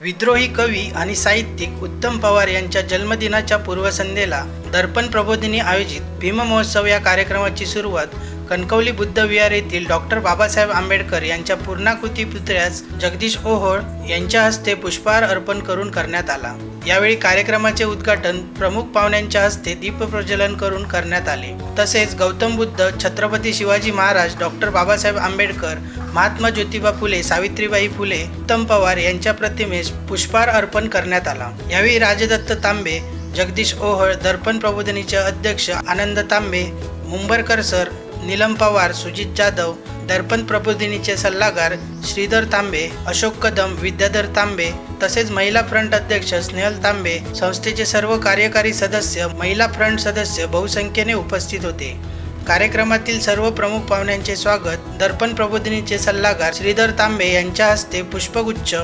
विद्रोही कवी आणि साहित्यिक उत्तम पवार यांच्या जन्मदिनाच्या पूर्वसंध्येला दर्पण प्रबोधिनी आयोजित भीम महोत्सव या कार्यक्रमाची सुरुवात कणकवली बुद्ध विहार येथील डॉक्टर बाबासाहेब आंबेडकर यांच्या पूर्णाकृती पुतळ्यास जगदीश ओहोळ यांच्या हस्ते पुष्पहार अर्पण करून करण्यात आला. यावेळी कार्यक्रमाचे उद्घाटन प्रमुख पाहुण्यांच्या हस्ते दीपप्रज्वलन करून करण्यात आले. तसेच गौतम बुद्ध छत्रपती शिवाजी महाराज डॉक्टर बाबासाहेब आंबेडकर महात्मा ज्योतिबा फुले सावित्रीबाई फुले उत्तम पवार यांच्या प्रतिमेस पुष्पहार अर्पण करण्यात आला. यावेळी राजदत्त तांबे जगदीश ओहळ दर्पण प्रबोधिनीचे अध्यक्ष आनंद तांबे मुंबरकर सर नीलम पवार सुजित जाधव दर्पण प्रबोधिनीचे सल्लागार श्रीधर तांबे अशोक कदम विद्याधर तांबे तसेच महिला फ्रंट अध्यक्ष स्नेहल तांबे संस्थेचे सर्व कार्यकारी सदस्य महिला फ्रंट सदस्य बहुसंख्येने उपस्थित होते. कार्यक्रमातील सर्व प्रमुख पाहुण्यांचे स्वागत दर्पण प्रबोधिनीचे सल्लागार श्रीधर तांबे यांच्या हस्ते पुष्पगुच्छ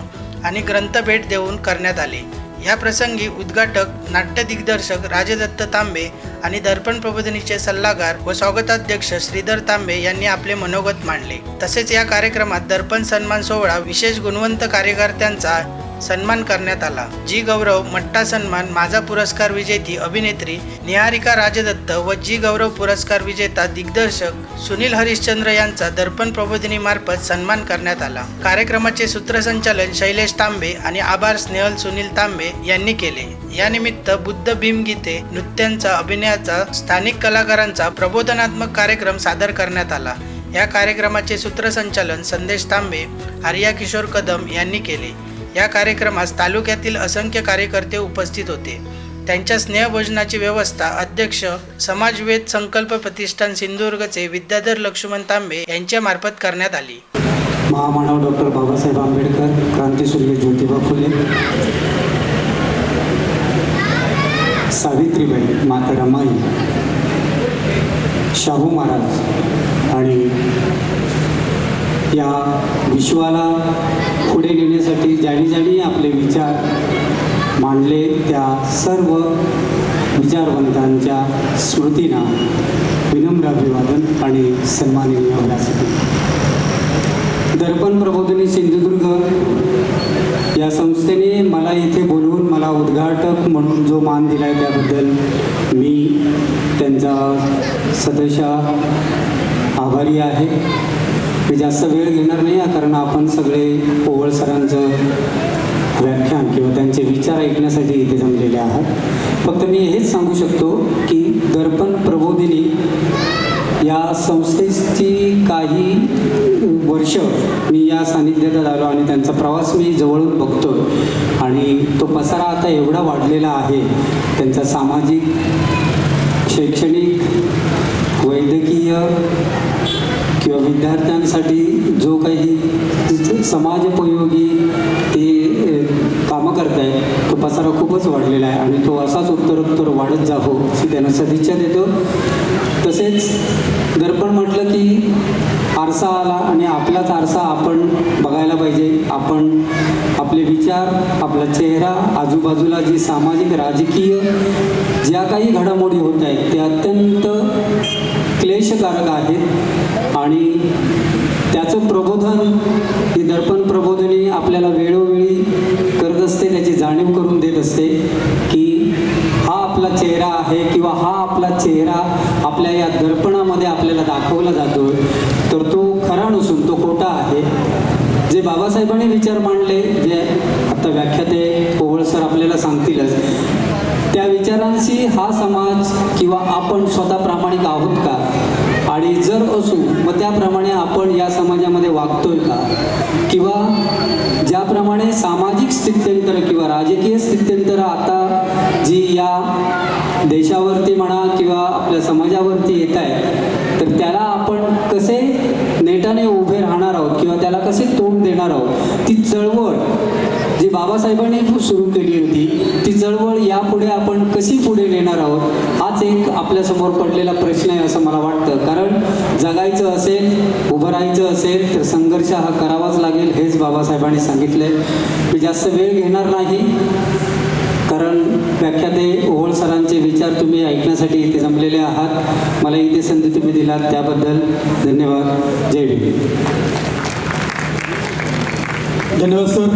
आणि ग्रंथ भेट देऊन करण्यात आले. या प्रसंगी उद्घाटक नाट्य दिग्दर्शक राजदत्त तांबे आणि दर्पण प्रबोधिनीचे सल्लागार व स्वागताध्यक्ष श्रीधर तांबे यांनी आपले मनोगत मांडले. तसेच या कार्यक्रमात दर्पण सन्मान सोहळा विशेष गुणवंत कार्यकर्त्यांचा सन्मान करण्यात आला. जी गौरव मट्टा सन्मान माझा पुरस्कार विजेती अभिनेत्री निहारिका राजदत्त व जी गौरव पुरस्कार विजेता दिग्दर्शक सुनील हरिश्चंद्र यांचा दर्पण प्रबोधिनी मार्फत सन्मान करण्यात आला. कार्यक्रमाचे सूत्रसंचालन शैलेश तांबे आणि आभार स्नेहल सुनील तांबे यांनी केले. यानिमित्त बुद्ध भीमगीते नृत्यांचा अभिनयाचा स्थानिक कलाकारांचा प्रबोधनात्मक कार्यक्रम सादर करण्यात आला. या कार्यक्रमाचे सूत्रसंचालन संदेश तांबे आर्या किशोर कदम यांनी केले. या कार्यक्रमास तालुक्यातील असंख्य कार्यकर्ते उपस्थित होते. त्यांच्या स्नेहभोजनाची व्यवस्था अध्यक्ष समाजवेद संकल्प प्रतिष्ठान सिंधुदुर्गचे विद्याधर लक्ष्मण तांबे यांच्या मार्फत करण्यात आली. महामानव डॉक्टर बाबासाहेब आंबेडकर क्रांतीसूर्य ज्योतिबा फुले सावित्रीबाई माता रमाई शाहू महाराज आणि या विश्वाला पुढे नेण्यासाठी ज्यांनी ज्यांनी आपले विचार मांडले त्या सर्व विचारवंतांच्या स्मृतींना विनम्र अभिवादन आणि सन्माननीय व्यासपीठ दर्पण प्रबोधिनी सिंधुदुर्ग या संस्थेने मला इथे बोलवून मला उद्घाटक म्हणून जो मान दिला आहे त्याबद्दल मी त्यांचा सदस्य आभारी आहे. मी जास्त वेळ घेणार नाही कारण आपण सगळे ओवळ सरांचं व्याख्यान किंवा त्यांचे विचार ऐकण्यासाठी इथे जमलेले आहात. फक्त मी हेच सांगू शकतो की दर्पण प्रबोधिनी या संस्थेची काही वर्ष मी या सानिध्यात आलो आणि त्यांचा प्रवास मी जवळून बघतो आणि तो पसारा आता एवढा वाढलेला आहे त्यांचा सामाजिक शैक्षणिक वैद्यकीय विद्यार्थ्यांसाठी जो काही समाजोपयोगी ते कामं करत आहे तो पसारा खूपच वाढलेला आहे आणि तो असाच उत्तरोत्तर वाढत जावो अशी त्यांना सदिच्छा देतो. तसेच दर्पण म्हटलं की आरसा आला आणि आपलाच आरसा आपण बघायला पाहिजे. आपण आपले विचार आपला चेहरा आजूबाजूला जी सामाजिक राजकीय ज्या काही घडामोडी होत आहेत ते अत्यंत क्लेशकारक आहेत. आणि त्याचं प्रबोधन ही दर्पण प्रबोधनी आपल्याला वेळोवेळी करत असते त्याची जाणीव करून देत असते की हा आपला चेहरा आहे किंवा हा आपला चेहरा आपल्या या दर्पणामध्ये आपल्याला दाखवला जातो तर तो खरा नसून तो खोटा आहे. जे बाबासाहेबांनी विचार मांडले जे आता व्याख्याते ओवळ सर आपल्याला सांगतीलच त्या विचारांशी हा समाज किंवा आपण स्वतः प्रामाणिक आहोत का? आणि जर असू मग त्याप्रमाणे आपण या समाजामध्ये वागतोय का? किंवा ज्याप्रमाणे सामाजिक स्थित्यंतर किंवा राजकीय स्थित्यंतर आता जी या देशावरती म्हणा किंवा आपल्या समाजावरती येत आहे तर त्याला आपण कसे नेटाने उभे राहणार आहोत किंवा त्याला कसे तोंड देणार आहोत? ती चळवळ जी बाबासाहेबांनी सुरू केली होती ती चळवळ यापुढे आपण कशी पुढे नेणार आहोत हाच एक आपल्यासमोर पडलेला प्रश्न आहे असं मला वाटतं. कारण जगायचं असेल उभं राहायचं असेल तर संघर्ष हा करावाच लागेल हेच बाबासाहेबांनी सांगितलंय. मी जास्त वेळ घेणार नाही. कारण व्याख्याते ओहोळ सरांचे विचार तुम्ही ऐकण्यासाठी इथे जमलेले आहात. मला इथे संधी तुम्ही दिलात त्याबद्दल धन्यवाद. जय भीम. धन्यवाद सर.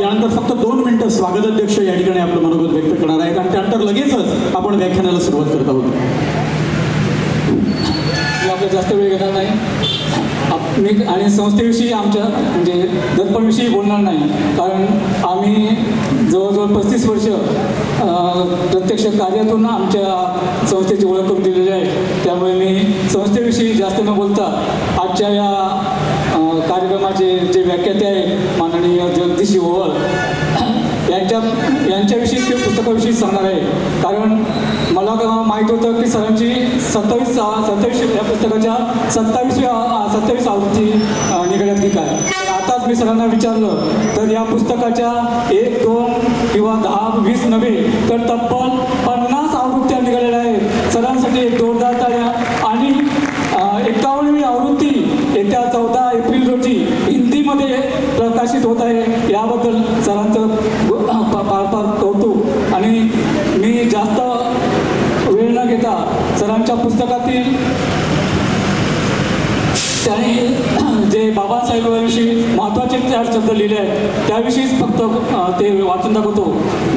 यानंतर फक्त दोन मिनिटं स्वागताध्यक्ष या ठिकाणी आपलं मनोगत व्यक्त करणार आहेत. आणि त्यानंतर लगेचच आपण व्याख्यानाला सुरुवात करत आहोत. मी आपला जास्त वेळ घेणार नाही. आप- मी आणि संस्थेविषयी आमच्या म्हणजे दर्पणविषयी बोलणार नाही. कारण आम्ही जवळजवळ पस्तीस वर्ष प्रत्यक्ष कार्यातून आमच्या संस्थेची ओळख करून दिलेली आहे. त्यामुळे मी संस्थेविषयी जास्त न बोलता आजच्या या कार्यक्रमाचे जे व्याख्याते आहे माननीय जगदीश ओवळ यांच्या यांच्याविषयी ते पुस्तकाविषयी सांगणार आहे. कारण मला माहीत होतं की सरांची सत्तावीस सत्तावीस या पुस्तकाच्या सत्तावीसव्या सत्तावीस आवृत्ती निघण्यात निघाल्यात की काय. आताच मी सरांना विचारलं तर या पुस्तकाच्या एक दोन किंवा दहा वीस नव्हे तर तब्बल पन्नास आवृत्त्या निघालेल्या आहेत. सरांसाठी एक जोरदार टाळ्या आहे प्रकाशित होत आहे. याबद्दल सरांचं फार फार कौतुक. आणि मी जास्त वेळ न घेता सरांच्या पुस्तकातील त्याने जे बाबासाहेबांविषयी महत्त्वाचे चार शब्द लिहिले आहेत त्याविषयीच फक्त ते वाचून दाखवतो.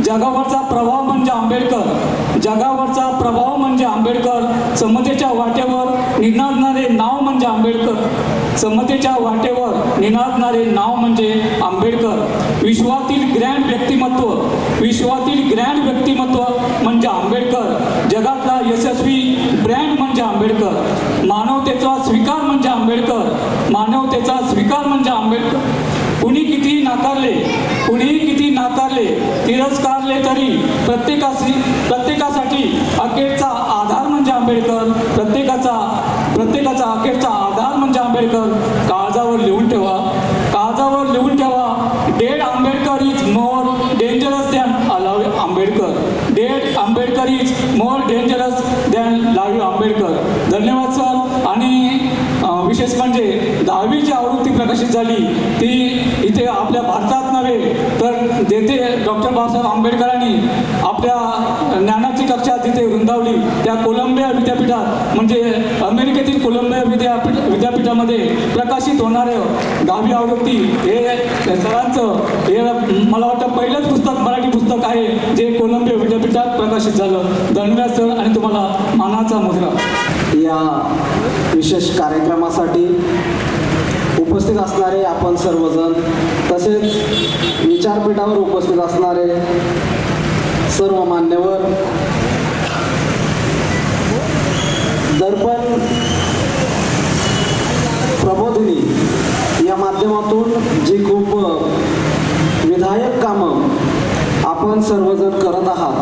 जगावरचा प्रभाव म्हणजे आंबेडकर. जगावरचा प्रभाव म्हणजे आंबेडकर. समतेच्या वाटेवर निनादणारे नाव म्हणजे आंबेडकर. समतेच्या वाटेवर निनादणारे नाव म्हणजे आंबेडकर. विश्वातील ग्रँड व्यक्तिमत्व विश्वातील ग्रँड व्यक्तिमत्व म्हणजे आंबेडकर. जगातला यशस्वी ब्रँड म्हणजे आंबेडकर. मानवतेचा स्वीकार आंबेडकर मानवतेचा स्वीकार म्हणजे आंबेडकर. कुणी किती नाकारले कुणीही किती नाकारले तिरस्कारले तरी प्रत्येकाशी प्रत्येकासाठी अखेरचा आधार म्हणजे आंबेडकर प्रत्येकाचा प्रत्येकाचा अखेरचा आधार म्हणजे आंबेडकर. काळजावर लिहून ठेवा काळजावर लिहून ठेवा dead Ambedkar is more dangerous than alive Ambedkar dead Ambedkar is more dangerous than live Ambedkar धन्यवाद सर आणि अं, विशेष म्हणजे दहावी जी आवृत्ती प्रकाशित झाली ती इथे आपल्या भारतात नव्हे तर जेथे डॉक्टर बाबासाहेब आंबेडकरांनी आपल्या ज्ञानाची कक्षा तिथे रुंदावली त्या कोलंबिया विद्यापीठात म्हणजे अमेरिकेतील कोलंबिया विद्यापीठ विद्यापीठामध्ये प्रकाशित होणारं दहावी आवृत्ती हे सरांचं हे मला वाटतं पहिलंच पुस्तक मराठी पुस्तक आहे जे कोलंबिया विद्यापीठात प्रकाशित झालं. धन्यवाद सर आणि तुम्हाला मानाचा मुजरा या विशेष कार्यक्रमासाठी उपस्थित असणारे आपण सर्वजण तसेच विचारपीठावर उपस्थित असणारे सर्व मान्यवर. दर्पण प्रबोधिनी या माध्यमातून जी खूप विधायक कामं आपण सर्वजण करत आहात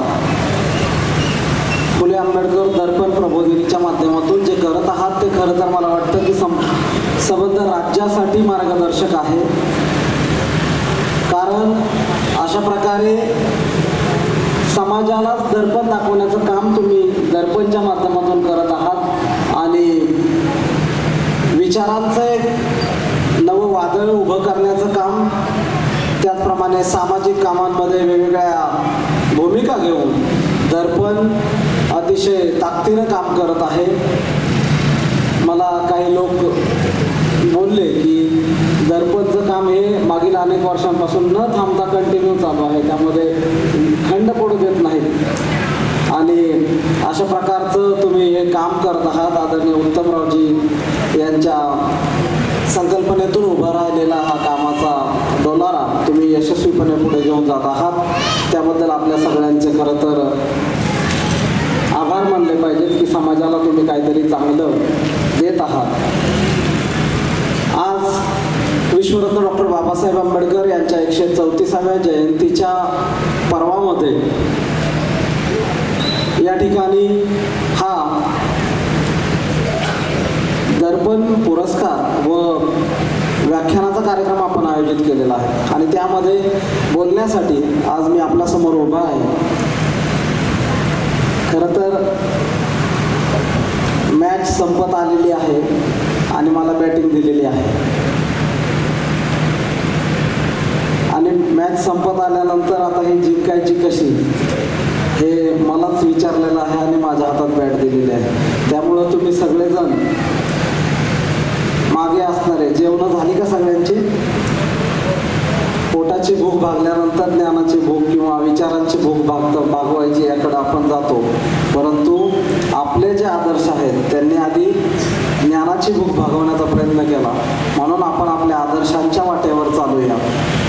फुले आंबेडकर दर्पण प्रबोधिनीच्या माध्यमातून जे करत आहात ते खरं तर मला वाटतं की संबंध राज्यासाठी मार्गदर्शक आहे. कारण अशा प्रकारे समाजालाच दर्पण दाखवण्याचं काम तुम्ही दर्पणच्या माध्यमातून करत आहात. आणि विचारांचं एक नवं वादळ उभं करण्याचं काम त्याचप्रमाणे सामाजिक कामांमध्ये वेगवेगळ्या भूमिका घेऊन दर्पण अतिशय ताकदीनं काम करत आहे. मला काही लोक बोलले की दर्पणचं काम हे मागील अनेक वर्षांपासून न थांबता कंटिन्यू चालू आहे. त्यामध्ये खंड पडू देत नाहीत. आणि अशा प्रकारचं तुम्ही हे काम करत आहात आदरणीय उत्तमरावजी यांच्या संकल्पनेतून उभा राहिलेला हा कामाचा डोलारा तुम्ही यशस्वीपणे पुढे घेऊन जात आहात. त्याबद्दल आपल्या सगळ्यांचे खरं तर आभार मानले पाहिजेत की समाजाला तुम्ही काहीतरी चांगलं देत आहात. विश्वरत्न डॉक्टर बाबासाहेब आंबेडकर यांच्या एकशे चौतीसाव्या जयंतीच्या पर्वामध्ये या ठिकाणी हा दर्पण पुरस्कार व व्याख्यानाचा कार्यक्रम आपण आयोजित केलेला आहे. आणि त्यामध्ये बोलण्यासाठी आज मी आपल्यासमोर उभा आहे. खरं तर मॅच संपत आलेली आहे आणि मला बॅटिंग दिलेली आहे आणि मॅच संपत आल्यानंतर आता ही जिंकायची कशी हे मलाच विचारलेलं आहे आणि माझ्या हातात बॅट दिलेली आहे. त्यामुळं तुम्ही सगळेजण मागे असणारे जेवणं झाली का सगळ्यांची? पोटाची भूक भागल्यानंतर ज्ञानाची भूक किंवा विचारांची भूक भागत भागवायची याकडे आपण जातो. परंतु आपले जे आदर्श आहेत त्यांनी आधी ज्ञानाची भूक भागवण्याचा प्रयत्न केला. म्हणून आपण आपल्या आदर्शांच्या वाटेवर चालूया.